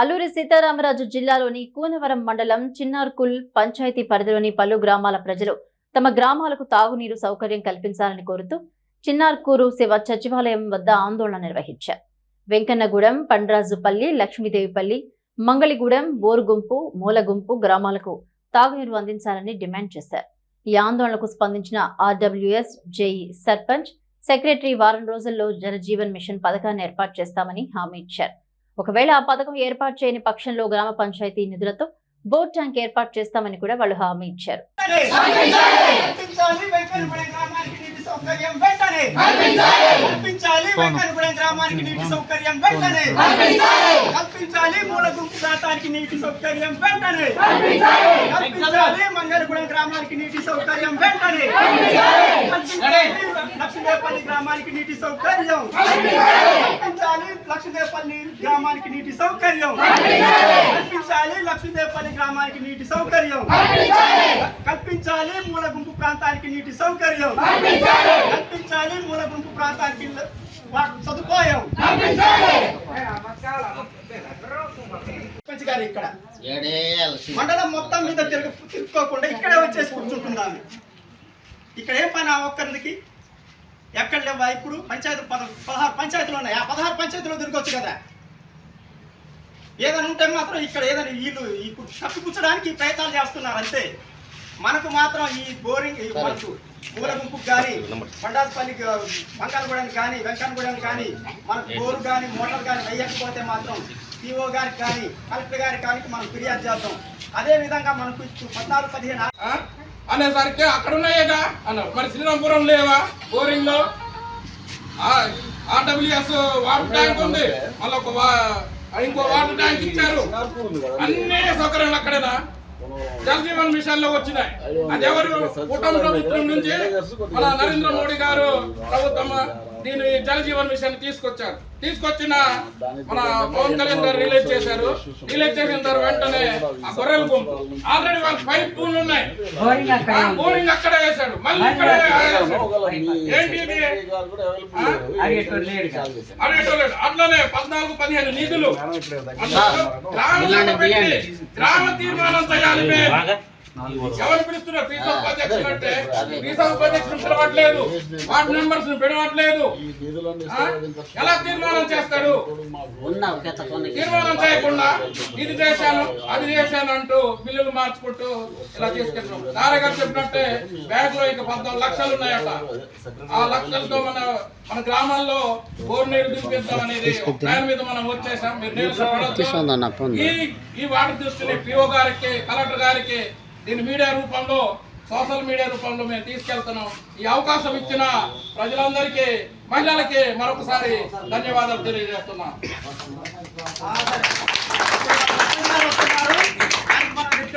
అల్లూరి సీతారామరాజు జిల్లాలోని కూనవరం మండలం చిన్నార్కుల్ పంచాయతీ పరిధిలోని పలు గ్రామాల ప్రజలు తమ గ్రామాలకు తాగునీరు సౌకర్యం కల్పించాలని కోరుతూ చిన్నార్కూరు శివ సచివాలయం వద్ద ఆందోళన నిర్వహించారు. వెంకన్నగూడెం పండ్రాజుపల్లి లక్ష్మీదేవిపల్లి మంగళిగూడెం బోరుగుంపు మూలగుంపు గ్రామాలకు తాగునీరు అందించాలని డిమాండ్ చేశారు. ఈ ఆందోళనకు స్పందించిన ఆర్డబ్ల్యూఎస్ జేఈ సర్పంచ్ సెక్రటరీ వారం రోజుల్లో జలజీవన్ మిషన్ పథకాన్ని ఏర్పాటు చేస్తామని హామీ ఇచ్చారు. ఒకవేళ ఆ పథకం ఏర్పాటు చేయని పక్షంలో గ్రామ పంచాయతీ నిధులతో బోర్ ట్యాంక్ ఏర్పాటు చేస్తామని కూడా వాళ్ళు హామీ ఇచ్చారు. కల్పించాలి వెంకన్నగూడెం గ్రామానికి నీటి సౌకర్యం వెంటనే. కల్పించాలి. వెంకన్నగూడెం గ్రామానికి నీటి సౌకర్యం వెంటనే. కల్పించాలి. మూల గుంపు ప్రాంతానికి నీటి సౌకర్యం వెంటనే. కల్పించాలి. మంగళగూడెం గ్రామానికి నీటి సౌకర్యం వెంటనే కల్పించాలి లక్ష్మీదేవపల్లి గ్రామానికి నీటి సౌకర్యం. కల్పించాలి. లక్ష్మీదేవపల్లి గ్రామానికి నీటి సౌకర్యం. కల్పించాలి లక్ష్మీదేవపల్లి గ్రామానికి నీటి సౌకర్యం. కల్పించాలి మూల గుంపు ప్రాంతానికి నీటి సౌకర్యం. కల్పించాలి మూల గుంపు ప్రాంతానికి సదుపాయం. ఇక్కడ. మండలం మొత్తం మీద తిరుగు తిరుక్కోకుండా ఇక్కడే వచ్చేసి కూర్చుంటున్నాను. ఇక్కడ ఏం పని ఆ ఒక్కరికి ఎక్కడ లేవా ఇప్పుడు? పంచాయతీ పద పదహారు పంచాయతీలు ఉన్నాయి. ఆ పదహారు పంచాయతీలో తిరగొచ్చు కదా. ఏదైనా ఉంటే మాత్రం ఇక్కడ ఏదైనా వీళ్ళు ఇప్పుడు తప్పిపుచ్చడానికి ప్రయత్నాలు చేస్తున్నారు అంతే. మనకు మాత్రం ఈ బోరింగ్ ఈ మనకు మూల గుంపుకు కానీ పండాసపల్లికి బంగాళగూడానికి కానీ వెంకన్నగూడానికి కానీ మనకు బోరు కానీ మోటార్ కానీ వేయకపోతే మాత్రం పిఓ గారికి కానీ కలెక్టర్ గారికి కానీ మనం ఫిర్యాదు చేద్దాం. అదే విధంగా మనకు ఇప్పుడు పద్నాలుగు పదిహేను ఆ? అనేసరికి అక్కడ ఉన్నాయేగా అన్నారు మరి శ్రీరాంపురం లేవా బోరింగ్లో ఆర్డబ్ల్యూఎస్ వాటర్ ట్యాంక్ ఉంది మళ్ళీ ఒక ఇంకో వాటర్ ట్యాంక్ ఇచ్చారు అన్ని సౌకర్యాలు అక్కడేనా జల్ జీవన్ మిషన్లో వచ్చినాయి అది ఎవరు కూటమి ప్రభుత్వం నుంచి మన నరేంద్ర మోడీ గారు ప్రభుత్వం దీని జల్ జీవన్ మిషన్ తీసుకొచ్చారు తీసుకొచ్చిన మన పవన్ కళ్యాణ్ గారు రిలీజ్ చేశారు. రిలీజ్ చేసిన తర్వాత వెంటనే ఆ గొర్రెల గుంపు. ఆల్రెడీ వాళ్ళ పైప్ పూల్ ఉన్నాయి. ఆ బోరింగ్ అక్కడే వేశాడు. మళ్ళీ ఇక్కడే. ఏంటి అడిగేటోళ్ళు అట్లనే పద్నాలుగు పదిహేను నిధులు. గ్రామ తీర్మానం చేయాలి. ఎవరు పిలుస్తున్నారు? పీస్ ఆఫ్ అధ్యక్షులు అంటే? పీస్ ఆఫ్ అధ్యక్షులు పిలవట్లేదు. Ward members పిలవట్లేదు? ఎలా తీర్మానం చేస్తాడు తీర్మానం చేయకుండా ఇది చేశాను అది చేశాను అంటూ బిల్లులు మార్చుకుంటూ ఇలా తీసుకెళ్తున్నాం నారా గారు చెప్పినట్టే బ్యాంక్లో ఇంకా పద్నాలుగు లక్షలు ఉన్నాయట. ఆ లక్షలతో మన మన గ్రామాల్లో బోర్ నీరు దింపిద్దాం అనేది దాని మీద మనం వచ్చేసాం మీరు ఈ వాటి దృష్టిని పిఓ గారికి కలెక్టర్ గారికి దీన్ని మీడియా రూపంలో సోషల్ మీడియా రూపంలో మేము తీసుకెళ్తున్నాం. ఈ అవకాశం ఇచ్చిన ప్రజలందరికీ మహిళలకి మరొకసారి ధన్యవాదాలు తెలియజేస్తున్నాం.